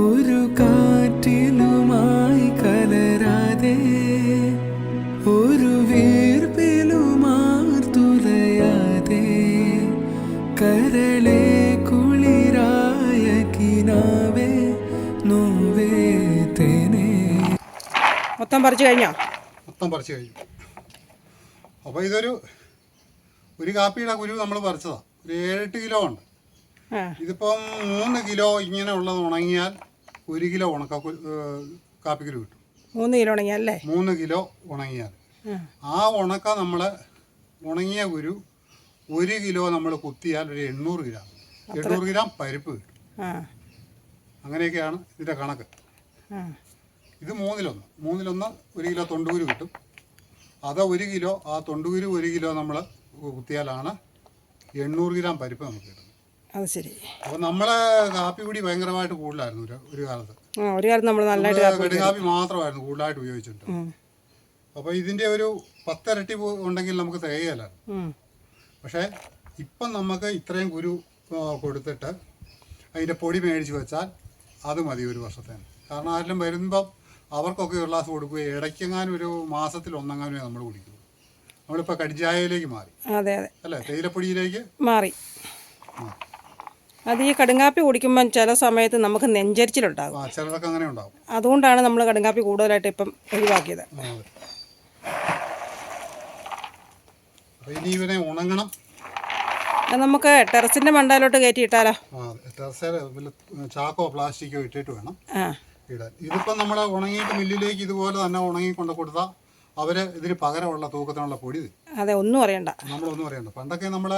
ഒരു കാറ്റിലുമായി കലരാതെ ഒരു വീർപ്പിലുമാർത്തുലയാതെ കരളെ കുളിരായ കിനാവേ നോവേ തേനേ. മൊത്തം പറിച്ചു കഴിഞ്ഞോ? മൊത്തം പറിച്ചു കഴിഞ്ഞു. അപ്പോൾ ഇതൊരു ഒരു കാപ്പിയുടെ കുരു നമ്മൾ പറിച്ചതാണ് ഒരു ഏഴെട്ട് കിലോ ഉണ്ട്. ഇതിപ്പം മൂന്ന് കിലോ ഇങ്ങനെ ഉള്ളത് ഉണങ്ങിയാൽ ഒരു കിലോ ഉണക്ക കാപ്പിക്കുരു കിട്ടും. മൂന്ന് കിലോ ഉണങ്ങിയാൽ അല്ലേ? മൂന്ന് കിലോ ഉണങ്ങിയാൽ. ആ. ഉണക്ക നമ്മൾ ഉണങ്ങിയ കുരു ഒരു കിലോ നമ്മൾ കുത്തിയാൽ ഒരു എണ്ണൂറ് ഗ്രാം. എണ്ണൂറ് ഗ്രാം പരിപ്പ് കിട്ടും. അങ്ങനെയൊക്കെയാണ് ഇതിന്റെ കണക്ക്. ഇത് മൂന്നിലൊന്ന്. മൂന്നിലൊന്ന് ഒരു കിലോ തൊണ്ടുകുരു കിട്ടും. അത് ഒരു കിലോ ആ തൊണ്ടുകുരു ഒരു കിലോ നമ്മൾ കുത്തിയാലാണ് എണ്ണൂറ് ഗ്രാം പരിപ്പ് നമുക്ക് കിട്ടുന്നത് അത് ശരി. അപ്പോൾ നമ്മളെ കാപ്പി കൂടി ഭയങ്കരമായിട്ട് കൂടുതലായിരുന്നു ഒരു ഒരു കാലത്ത്. ആ ഒരു കാലത്ത് നമ്മൾ നല്ലതായിട്ട് കാപ്പി കടുകാപ്പി മാത്രമായിരുന്നു കൂടുതലായിട്ട് ഉപയോഗിച്ചിട്ടുണ്ട്. ഉം. അപ്പോൾ ഇതിന്റെ ഒരു പത്തിരട്ടി പോ- ഉണ്ടെങ്കിൽ നമുക്ക് തികയല്ല. ഉം. പക്ഷേ ഇപ്പം നമുക്ക് ഇത്രയും കുരു ആ, കൊടുത്തിട്ട് അതിന്റെ പൊടി മേടിച്ച് വെച്ചാൽ അത് മതി ഒരു വർഷത്തേന്. കാരണം ആരെങ്കിലും വരുമ്പം അവർക്കൊക്കെ ഒരു ഗ്ലാസ് കൊടുക്കുക ഇടയ്ക്കെങ്ങാനും ഒരു മാസത്തിൽ ഒന്നെങ്ങാനുമേ നമ്മൾ കുടിക്കൂ. നമ്മളിപ്പോൾ കടിച്ചായയിലേക്ക് മാറി. അതെ അതെ. അല്ലേ? തേയിലപ്പൊടിയിലേക്ക് മാറി. അത് ഈ കടുങ്കാപ്പി കുടിക്കുമ്പം ചില സമയത്ത് നമുക്ക് നെഞ്ചരിച്ചിലുണ്ടാകും. ആ ചിലർക്ക് അങ്ങനെ ഉണ്ടാവും അതുകൊണ്ടാണ് നമ്മൾ കടുങ്കാപ്പി കൂടുതലായിട്ട് ഇപ്പം ഒഴിവാക്കിയത്. ഇനി ഇവനെ ഉണങ്ങണം. നമുക്ക് ടെറസിന്റെ മണ്ടയിലോട്ട് കയറ്റി ഇട്ടാലോ? ചാക്കോ പ്ലാസ്റ്റിക്കോ ഇട്ടിട്ട് വേണം ഇടാൻ. ഇതിപ്പം നമ്മൾ ഉണങ്ങിയിട്ട് മില്ലിലേക്ക് ഇതുപോലെ തന്നെ ഉണങ്ങി കൊണ്ട് കൊടുത്താൽ അവർ ഇതിന് പകരമുള്ള തൂക്കത്തിനുള്ള പൊടി അതെ ഒന്നും അറിയണ്ട. നമ്മളൊന്നും അറിയണ്ട. പണ്ടൊക്കെ നമ്മൾ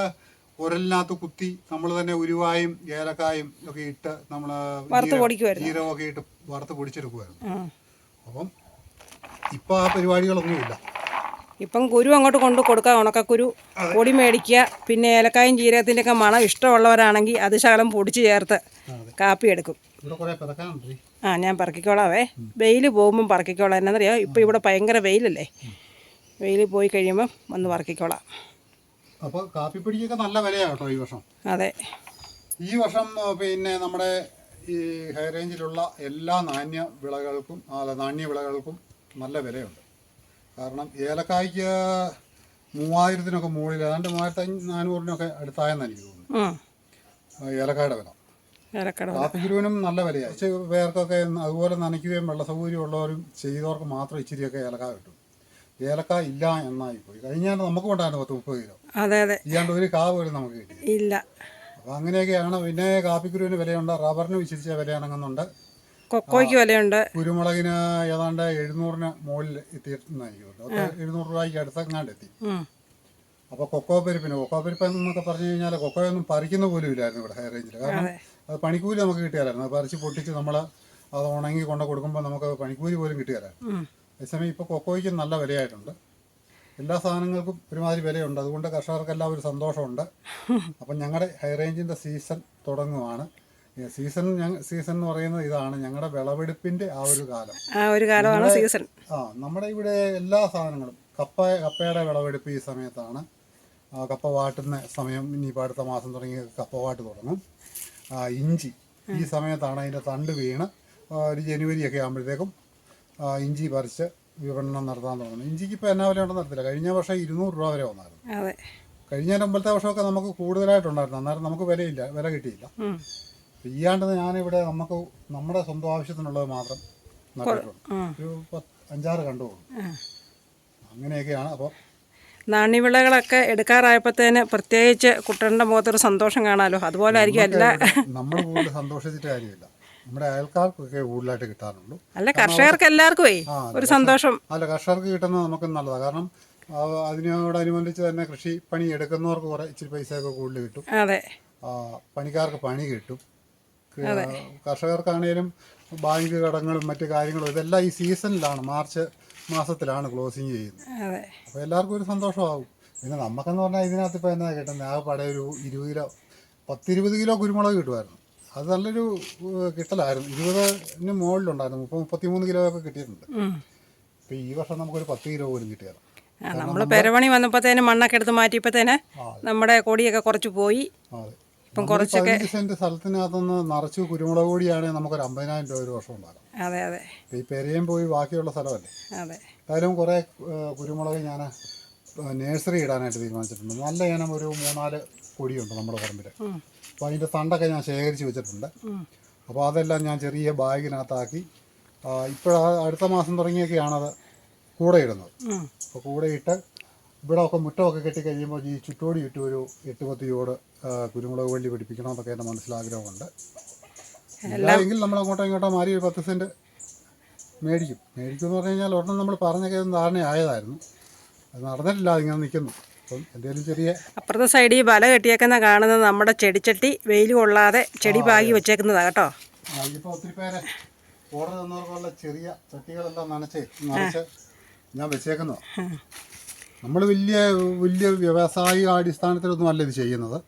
ഉരലിനകത്ത് കുത്തി നമ്മൾ തന്നെ ഉരുവായും ഏലക്കായും ഒക്കെ ഇട്ട് നമ്മൾ. ജീരകമൊക്കെ ഇട്ട് വറുത്ത് പൊടിച്ചെടുക്കുമായിരുന്നു. അപ്പം ഇപ്പം ആ പരിപാടികളൊന്നുമില്ല ഇപ്പം കുരു അങ്ങോട്ട് കൊണ്ട് കൊടുക്കുക ഉണക്കക്കുരു പൊടി മേടിക്കുക പിന്നെ ഏലക്കായും ജീരകത്തിന്റെ ഒക്കെ മണം ഇഷ്ടമുള്ളവരാണെങ്കിൽ അത് ശകലം പൊടിച്ച് ചേർത്ത് കാപ്പി എടുക്കും. ആ ഞാൻ പറക്കിക്കോളാവേ. വെയിൽ പോകുമ്പം പറക്കിക്കോളാം. എന്നറിയാം ഇപ്പം ഇവിടെ ഭയങ്കര വെയിലല്ലേ? വെയിൽ പോയി കഴിയുമ്പം വന്ന് പറക്കിക്കോളാം. അപ്പോൾ കാപ്പിപ്പൊടിക്കൊക്കെ നല്ല വിലയാണ് കേട്ടോ ഈ വർഷം. അതെ. ഈ വർഷം പിന്നെ നമ്മുടെ ഈ ഹൈ റേഞ്ചിലുള്ള എല്ലാ നാണ്യ വിളകൾക്കും അല്ല നാണ്യ വിളകൾക്കും നല്ല വിലയുണ്ട്. കാരണം ഏലക്കായ്ക്ക് മൂവായിരത്തിനൊക്കെ മുകളിൽ ഏതാണ്ട് മൂവായിരത്തി നാനൂറിനൊക്കെ അടുത്തായെന്ന് എനിക്ക് തോന്നുന്നു ഏലക്കായുടെ വില. കാപ്പിക്കുരുവിനും നല്ല വിലയാണ് ഇച്ചിരി പേർക്കൊക്കെ അതുപോലെ നനയ്ക്കുകയും വെള്ള സൗകര്യം ഉള്ളവരും ചെയ്തവർക്ക് മാത്രം ഇച്ചിരിയൊക്കെ ഏലക്ക കിട്ടും. ഏലക്ക ഇല്ല എന്നായി പോയി. കഴിഞ്ഞാൽ നമുക്ക് കൊണ്ടായിരുന്നു പത്ത് മുപ്പത് കിലോ. അതെ അതെ. ഇല്ലാണ്ട് ഒരു കാ പോലും നമുക്ക് കിട്ടി ഇല്ല. അപ്പോൾ അങ്ങനെയൊക്കെയാണ് പിന്നെ കാപ്പിക്കുരുവിന് വിലയുണ്ട് റബ്ബറിന് വിശിരിച്ച വിലയാണെന്നുണ്ട് കൊക്കോയ്ക്ക് വിലയുണ്ട്. കുരുമുളകിന് ഏതാണ്ട് എഴുന്നൂറിന് മുകളിൽ എത്തിയിട്ടുണ്ടായിരിക്കും എഴുന്നൂറ് രൂപയ്ക്ക് അടുത്തെങ്ങാണ്ട് എത്തി അപ്പൊ അപ്പോൾ കൊക്കോ പരിപ്പിന് കൊക്കോ പരിപ്പ് എന്നൊക്കെ പറഞ്ഞു കഴിഞ്ഞാൽ കൊക്കോയൊന്നും പറിക്കുന്ന പോലും ഇല്ലായിരുന്നു ഇവിടെ ഹൈ റേഞ്ചിൽ കാരണം അത്. പണിക്കൂലി നമുക്ക് കിട്ടിയാലായിരുന്നു. അത് പറിച്ച് പൊട്ടിച്ച് നമ്മൾ അത് ഉണങ്ങി കൊണ്ട് കൊടുക്കുമ്പോൾ നമുക്ക് പണിക്കൂലി പോലും കിട്ടിയാലായിരുന്നു. അതേസമയം ഇപ്പോൾ കൊക്കോയ്ക്ക് നല്ല വിലയായിട്ടുണ്ട്. എല്ലാ സാധനങ്ങൾക്കും ഒരുമാതിരി വിലയുണ്ട്. അതുകൊണ്ട് കർഷകർക്കെല്ലാം ഒരു സന്തോഷമുണ്ട്. അപ്പം ഞങ്ങളുടെ ഹൈ റേഞ്ചിന്റെ സീസൺ തുടങ്ങുവാണ്. സീസൺ ഞങ്ങൾ സീസൺ എന്ന് പറയുന്നത് ഇതാണ് ഞങ്ങളുടെ വിളവെടുപ്പിന്റെ ആ ഒരു കാലം. ആ ഒരു കാലമാണ് സീസൺ ആ നമ്മുടെ ഇവിടെ എല്ലാ സാധനങ്ങളും കപ്പ കപ്പയുടെ വിളവെടുപ്പ് ഈ സമയത്താണ്. കപ്പ വാട്ടുന്ന സമയം ഇനി ഇപ്പോൾ അടുത്ത മാസം തുടങ്ങി കപ്പ വാട്ട് തുടങ്ങും. ഇഞ്ചി ഈ സമയത്താണ് അതിന്റെ തണ്ട് വീണ് ഒരു ജനുവരി ഒക്കെ ആകുമ്പോഴത്തേക്കും ഇഞ്ചി പറിച്ച് വിപണനം നടത്താൻ തുടങ്ങുന്നത് ഇഞ്ചിക്ക് ഇപ്പോൾ എന്നാ വില ഉണ്ടെന്ന് അറിയത്തില്ല. കഴിഞ്ഞ വർഷം ഇരുന്നൂറ് രൂപ വരെ വന്നായിരുന്നു. അതെ. കഴിഞ്ഞ മുമ്പത്തെ വർഷമൊക്കെ നമുക്ക് കൂടുതലായിട്ടുണ്ടായിരുന്നു. അന്നേരം നമുക്ക് വിലയില്ല വില കിട്ടിയില്ല. ആണ്ട് ഞാനിവിടെ നമുക്ക് നമ്മുടെ സ്വന്തം ആവശ്യത്തിനുള്ളത് മാത്രം നട്ടിട്ടുണ്ട്. ഒരു അഞ്ചാറ് കണ്ടുപോകും. അങ്ങനെയൊക്കെയാണ് അപ്പോൾ നാണ്യവിളകളൊക്കെ എടുക്കാറായപ്പോഴത്തേന് പ്രത്യേകിച്ച് കുട്ടന്റെ മുഖത്തൊരു സന്തോഷം കാണാമല്ലോ അതുപോലെ ആയിരിക്കും എല്ലാ നമ്മൾ കൂടുതൽ സന്തോഷിച്ചിട്ട് കാര്യമില്ല. നമ്മുടെ അയൽക്കാർക്കൊക്കെ കൂടുതലായിട്ട് കിട്ടാറുള്ളൂ. അല്ല കർഷകർക്ക് എല്ലാവർക്കുമേ ഒരു സന്തോഷം. അല്ല കർഷകർക്ക് കിട്ടുന്നത് നമുക്ക് നല്ലതാണ് കാരണം അതിനോടനുബന്ധിച്ച് തന്നെ കൃഷി പണി എടുക്കുന്നവർക്ക് കുറെ ഇച്ചിരി പൈസയൊക്കെ കൂടുതൽ കിട്ടും. അതെ. പണിക്കാർക്ക് പണി കിട്ടും. കർഷകർക്കാണേലും ബാങ്ക് കടങ്ങളും മറ്റു കാര്യങ്ങളും ഇതെല്ലാം ഈ സീസണിലാണ്. മാർച്ച് മാസത്തിലാണ് ക്ലോസിങ് ചെയ്യുന്നത്. അതെ. അപ്പോൾ എല്ലാവർക്കും ഒരു സന്തോഷമാകും. പിന്നെ നമുക്കെന്ന് പറഞ്ഞാൽ ഇതിനകത്ത് ഇപ്പോൾ എന്നാ കിട്ടുന്നത് ആ പട ഒരു ഇരുപത് കിലോ പത്തിരുപത് കിലോ കുരുമുളക് കിട്ടുമായിരുന്നു. അത് നല്ലൊരു കിട്ടലായിരുന്നു. ഇരുപതിന് മുകളിലുണ്ടായിരുന്നു. മുപ്പത് മുപ്പത്തിമൂന്ന് കിലോ ഒക്കെ കിട്ടിയിട്ടുണ്ട്. ഉം. ഈ വർഷം നമുക്കൊരു പത്ത് കിലോ പോലും കിട്ടിയത്. നമ്മൾ പെരവണി വന്നപ്പോഴത്തേന് മണ്ണൊക്കെ എടുത്ത് മാറ്റിയപ്പോഴത്തേന് നമ്മുടെ കൊടിയൊക്കെ കുറച്ച് പോയി. ഇപ്പം കുറച്ചൊക്കെ സെന്റ് സ്ഥലത്തിനകത്തുനിന്ന് നിറച്ച് കുരുമുളക് കൂടിയാണെങ്കിൽ നമുക്കൊരു അമ്പതിനായിരം രൂപ ഒരു വർഷം ഉണ്ടാകും അതെ അതെ. ഈ പെരയും പോയി ബാക്കിയുള്ള സ്ഥലമല്ലേ? അതെ. എന്തായാലും കുറേ കുരുമുളക് ഞാൻ നേഴ്സറി ഇടാനായിട്ട് തീരുമാനിച്ചിട്ടുണ്ട്. നല്ല ഇനം ഒരു മൂന്നാൽ കൊടിയുണ്ട് നമ്മുടെ പറമ്പിൽ അപ്പോൾ അതിന്റെ തണ്ടൊക്കെ ഞാൻ ശേഖരിച്ച് വെച്ചിട്ടുണ്ട്. അപ്പോൾ അതെല്ലാം ഞാൻ ചെറിയ ബാഗിനകത്താക്കി ഇപ്പോഴാ അടുത്ത മാസം തുടങ്ങിയൊക്കെയാണത് കൂടെ ഇടുന്നത്. അപ്പോൾ കൂടെ ഇട്ട് ഇവിടെ ഒക്കെ മുറ്റമൊക്കെ കെട്ടി കഴിയുമ്പോൾ ഈ ചുറ്റോടി ചുറ്റും ഒരു എട്ട് പത്ത് ചൂട് കുരുമുളക് വള്ളി പിടിപ്പിക്കണമെന്നൊക്കെ എന്റെ മനസ്സിലാഗ്രഹമുണ്ട് എങ്കിൽ നമ്മൾ അങ്ങോട്ടോ ഇങ്ങോട്ടോ മാറി ഒരു പത്ത് സെന്റ് മേടിക്കും. മേടിക്കും എന്ന് പറഞ്ഞു കഴിഞ്ഞാൽ ഉടനെ നമ്മൾ പറഞ്ഞൊക്കെ ധാരണയായതായിരുന്നു. അത് നടന്നിട്ടില്ല അതിങ്ങനെ നിൽക്കുന്നു അപ്പം എന്തെങ്കിലും ചെറിയ അപ്പുറത്തെ സൈഡിൽ വല കെട്ടിയേക്കുന്ന കാണുന്നത് നമ്മുടെ ചെടിച്ചട്ടി വെയിൽ കൊള്ളാതെ ചെടി പാകി വെച്ചേക്കുന്നതാണ് കേട്ടോ. ഇപ്പോൾ ഒത്തിരി പേരെ ഓർഡർ തന്നവർക്കുള്ള ചെറിയ ചട്ടികളെല്ലാം നനച്ച് നിറച്ച് ഞാൻ നമ്മൾ വലിയ വലിയ വ്യവസായിക അടിസ്ഥാനത്തിലൊന്നും അല്ല ഇത് ചെയ്യുന്നത്.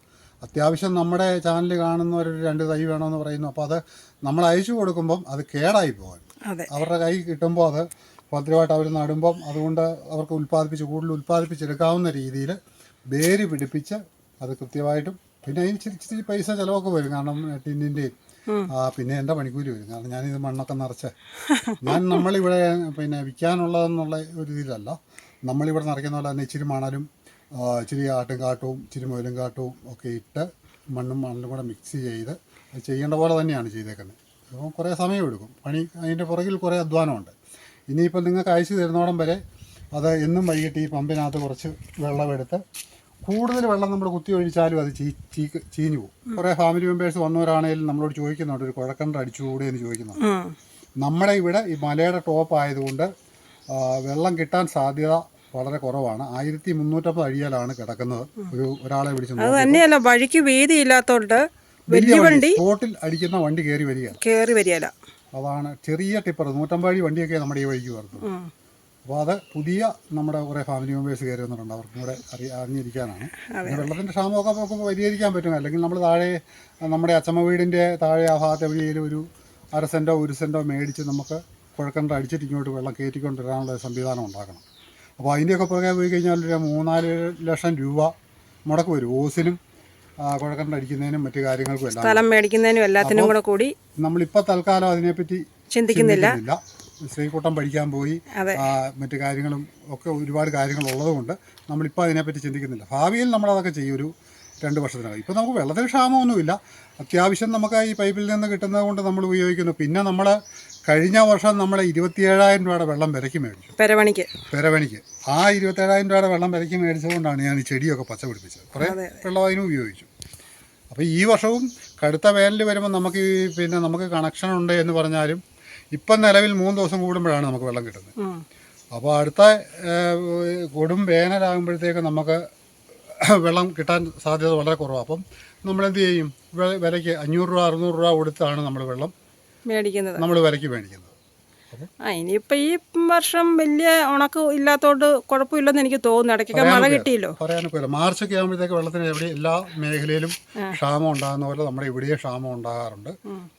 അത്യാവശ്യം നമ്മുടെ ചാനൽ കാണുന്ന ഒരു രണ്ട് തൈ വേണമെന്ന് പറയുന്നു. അപ്പോൾ അത് നമ്മൾ അയച്ചു കൊടുക്കുമ്പം അത് കേടായി പോകാൻ. അതെ. അവരുടെ കൈ കിട്ടുമ്പോൾ അത് ഭദ്രമായിട്ട് അവർ നടുമ്പം അതുകൊണ്ട് അവർക്ക് ഉൽപ്പാദിപ്പിച്ച് കൂടുതൽ ഉൽപ്പാദിപ്പിച്ചെടുക്കാവുന്ന രീതിയിൽ വേര് പിടിപ്പിച്ച് അത് കൃത്യമായിട്ടും പിന്നെ അതിന് ഇച്ചിരി ഇച്ചിരി പൈസ ചിലവൊക്കെ വരും. കാരണം ടിന്നിന്റെയും ആ പിന്നെ എന്റെ പണിക്കൂലി വരും. കാരണം ഞാനിത് മണ്ണൊക്കെ നിറച്ച്. ഞാൻ നമ്മളിവിടെ പിന്നെ വിൽക്കാനുള്ളതെന്നുള്ള ഒരു ഇതിലല്ല. നമ്മളിവിടെ നിറയ്ക്കുന്ന പോലെ തന്നെ ഇച്ചിരി മണലും ഇച്ചിരി ആട്ടും കാട്ടവും ഇച്ചിരി മുയലും കാട്ടവും ഒക്കെ ഇട്ട് മണ്ണും മണലും കൂടെ മിക്സ് ചെയ്ത് ചെയ്യേണ്ട പോലെ തന്നെയാണ് ചെയ്തേക്കുന്നത്. അപ്പം കുറേ സമയമെടുക്കും. പണി അതിന്റെ പുറകിൽ കുറേ അധ്വാനമുണ്ട്. ഇനിയിപ്പോൾ നിങ്ങൾക്ക് അയച്ചു തരുന്നോടം വരെ അത് എന്നും വൈകിട്ട് ഈ പമ്പിനകത്ത് കുറച്ച് വെള്ളമെടുത്ത് കൂടുതൽ വെള്ളം നമ്മൾ കുത്തി ഒഴിച്ചാലും അത് ചീ ചീ ചീഞ്ഞു പോകും. കുറേ ഫാമിലി മെമ്പേഴ്സ് വന്നവരാണെങ്കിലും നമ്മളോട് ചോദിക്കുന്നുണ്ട് ഒരു കുഴക്കണ്ട അടിച്ചുകൂടി എന്ന് ചോദിക്കുന്നു. നമ്മുടെ ഇവിടെ ഈ മലയുടെ ടോപ്പ് ആയതുകൊണ്ട് വെള്ളം കിട്ടാൻ സാധ്യത വളരെ കുറവാണ്. ആയിരത്തി മുന്നൂറ്റമ്പത് അഴിയാലാണ് കിടക്കുന്നത്. ഒരു ഒരാളെ പിടിച്ച് അത് തന്നെയല്ല വഴിക്ക് വീതി ഇല്ലാത്തോണ്ട് വലിയ വണ്ടി ബോട്ടിൽ അടിക്കുന്ന വണ്ടി കയറി വരിക കയറി വരികയില്ല. അതാണ് ചെറിയ ടിപ്പർ നൂറ്റമ്പത് അടി വണ്ടിയൊക്കെ നമ്മുടെ ഈ വഴിക്ക് വരുന്നത് അപ്പോൾ അത് പുതിയ നമ്മുടെ കുറേ ഫാമിലി മെമ്പേഴ്സ് കയറി വന്നിട്ടുണ്ട് അവർക്കും കൂടെ അറിയ അറിഞ്ഞിരിക്കാനാണ്. വെള്ളത്തിന്റെ ക്ഷാമമൊക്കെ നമുക്ക് പരിഹരിക്കാൻ പറ്റും. അല്ലെങ്കിൽ നമ്മൾ താഴെ നമ്മുടെ അച്ചമ്മ വീടിന്റെ താഴെ ആ ഭാഗത്തെ എവിടെയെങ്കിലും ഒരു അര സെന്റോ ഒരു സെന്റോ മേടിച്ച് നമുക്ക് കുഴക്കണ്ട അടിച്ചിട്ട് ഇങ്ങോട്ട് വെള്ളം കയറ്റിക്കൊണ്ട് വരാനുള്ള സംവിധാനം ഉണ്ടാക്കണം. അപ്പോൾ അതിന്റെയൊക്കെ പുറകെ പോയി കഴിഞ്ഞാൽ ഒരു മൂന്നാൽ ലക്ഷം രൂപ മുടക്ക് വരും. ഓസിനും ആ, കുഴക്കണ്ട മറ്റു കാര്യങ്ങൾക്കും എല്ലാം സ്ഥലം മേടിക്കുന്നതിനും എല്ലാത്തിനും കൂടെ കൂടി നമ്മളിപ്പോൾ തൽക്കാലം അതിനെപ്പറ്റി ചിന്തിക്കുന്നില്ല. ശ്രീകൂട്ടം പഠിക്കാൻ പോയി. മറ്റു കാര്യങ്ങളും ഒക്കെ ഒരുപാട് കാര്യങ്ങൾ ഉള്ളതുകൊണ്ട് നമ്മളിപ്പോൾ അതിനെപ്പറ്റി ചിന്തിക്കുന്നില്ല. ഭാവിയിൽ നമ്മളതൊക്കെ ചെയ്യും. ഒരു രണ്ട് വർഷത്തിനകം. ഇപ്പോൾ നമുക്ക് വെള്ളത്തിന് ക്ഷാമമൊന്നുമില്ല. അത്യാവശ്യം നമുക്ക് ഈ പൈപ്പിൽ നിന്ന് കിട്ടുന്നത് കൊണ്ട് നമ്മൾ ഉപയോഗിക്കുന്നു. പിന്നെ നമ്മൾ കഴിഞ്ഞ വർഷം നമ്മൾ ഇരുപത്തിയേഴായിരം രൂപയുടെ വെള്ളം വിലയ്ക്ക് മേടിച്ചു. പെരവണിക്ക്. പെരവണിക്ക്. ആ ഇരുപത്തേഴായിരം രൂപയുടെ വെള്ളം വിലയ്ക്ക് മേടിച്ചതുകൊണ്ടാണ് ഞാൻ ഈ ചെടിയൊക്കെ പച്ച പിടിപ്പിച്ചത്. കുറേ വെള്ളം അതിനും ഉപയോഗിച്ചു. അപ്പോൾ ഈ വർഷവും കടുത്ത വേനൽ വരുമ്പോൾ നമുക്ക് ഈ പിന്നെ നമുക്ക് കണക്ഷൻ ഉണ്ട് എന്ന് പറഞ്ഞാലും ഇപ്പം നിലവിൽ മൂന്ന് ദിവസം കൂടുമ്പോഴാണ് നമുക്ക് വെള്ളം കിട്ടുന്നത്. അപ്പോൾ അടുത്ത കൊടും വേനലാകുമ്പോഴത്തേക്ക് നമുക്ക് വെള്ളം കിട്ടാൻ സാധ്യത വളരെ കുറവാണ് അപ്പം നമ്മളെന്ത് ചെയ്യും? വിലയ്ക്ക് അഞ്ഞൂറ് രൂപ അറുന്നൂറ് രൂപ കൊടുത്താണ് നമ്മൾ വെള്ളം മേടിക്കുന്നത്. നമ്മൾ വിലയ്ക്ക് മേടിക്കുന്നത്. ആ ഇനിയിപ്പോൾ ഈ വർഷം വലിയ ഉണക്ക് ഇല്ലാത്തതുകൊണ്ട് കുഴപ്പമില്ലെന്ന് എനിക്ക് തോന്നുന്നു. ഇടയ്ക്കൊക്കെ മഴ കിട്ടിയല്ലോ. പറയാനൊക്കെ മാർച്ചൊക്കെ ആകുമ്പോഴത്തേക്ക് വെള്ളത്തിന് എവിടെ എല്ലാ മേഖലയിലും ക്ഷാമം ഉണ്ടാകുന്ന പോലെ നമ്മുടെ ഇവിടെയും ക്ഷാമം ഉണ്ടാകാറുണ്ട്.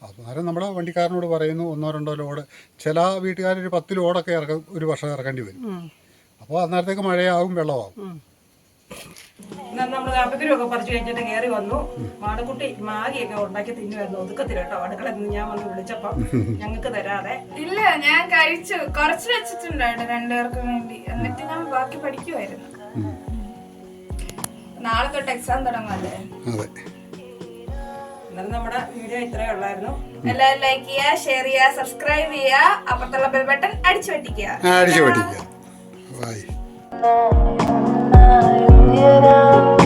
അന്നേരം നമ്മുടെ വണ്ടിക്കാരനോട് പറയുന്നു ഒന്നോ രണ്ടോ ലോഡ്. ചില വീട്ടുകാരൊരു പത്ത് ലോഡൊക്കെ ഇറക്ക ഒരു വർഷം ഇറക്കേണ്ടി വരും. അപ്പോൾ അന്നേരത്തേക്ക് മഴയാവും വെള്ളമാവും. നമ്മൾ കാപ്പിക്കുരുമൊക്കെ പറിച്ചു കഴിഞ്ഞിട്ട് കയറി വന്നു. മാടക്കുട്ടി മാഗിയൊക്കെ ഉണ്ടാക്കി തിന്നുമായിരുന്നു ഒതുക്കത്തില്ല കേട്ടോ. അടുക്കളയിൽ നിന്ന് ഞാൻ വന്ന് വിളിച്ചപ്പോ ഞങ്ങൾക്ക് തരാതെ. ഇല്ല ഞാൻ കഴിച്ചു. കുറച്ച് വെച്ചിട്ടുണ്ടായിരുന്നു രണ്ടുപേർക്കും വേണ്ടി. എന്നിട്ട് ഞാൻ ബാക്കി പഠിക്കുമായിരുന്നു നാളെ തൊട്ട് എക്സാം തുടങ്ങുമല്ലേ അതെ. എന്നാലും നമ്മുടെ വീഡിയോ ഇത്രയേ ഉള്ളായിരുന്നു. എല്ലാവരും ലൈക്ക് ചെയ്യുക ഷെയർ ചെയ്യുക സബ്സ്ക്രൈബ് ചെയ്യുക. അപ്പുറത്തുള്ള ബെൽ ബട്ടൺ അടിച്ചു പറ്റിക്കുക അടിച്ചു പറ്റിക്കുക ബൈ get up.